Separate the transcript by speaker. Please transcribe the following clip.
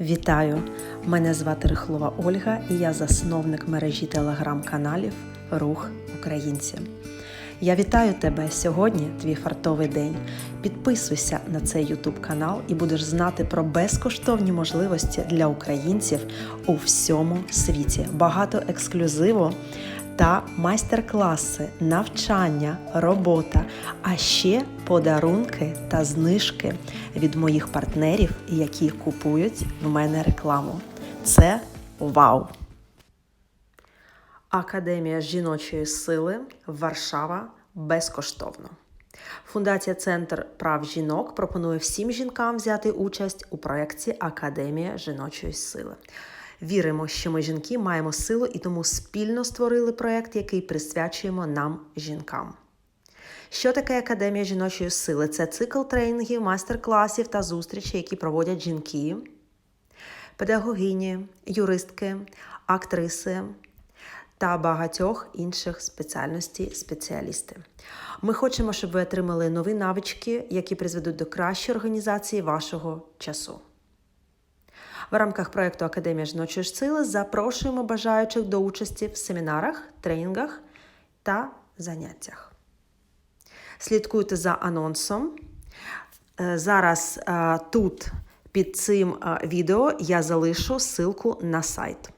Speaker 1: Вітаю! Мене звати Рихлова Ольга і я засновник мережі телеграм-каналів Рух Українці. Я вітаю тебе сьогодні, твій фартовий день. Підписуйся на цей YouTube канал і будеш знати про безкоштовні можливості для українців у всьому світі. Багато ексклюзиву та майстер-класи, навчання, робота, а ще подарунки та знижки від моїх партнерів, які купують в мене рекламу. Це вау! Академія жіночої сили Варшава безкоштовно. Фундація Центр прав жінок пропонує всім жінкам взяти участь у проєкті Академія жіночої сили. Віримо, що ми жінки маємо силу і тому спільно створили проєкт, який присвячуємо нам жінкам. Що таке Академія жіночої сили? Це цикл тренінгів, майстер-класів та зустрічей, які проводять жінки, педагогині, юристки, актриси та багатьох інших спеціальностей спеціалісти. Ми хочемо, щоб ви отримали нові навички, які призведуть до кращої організації вашого часу. В рамках проєкту Академія жіночої сили запрошуємо бажаючих до участі в семінарах, тренінгах та заняттях. Слідкуйте за анонсом. Е, Зараз е, тут під цим е, відео я залишу ссылку на сайт.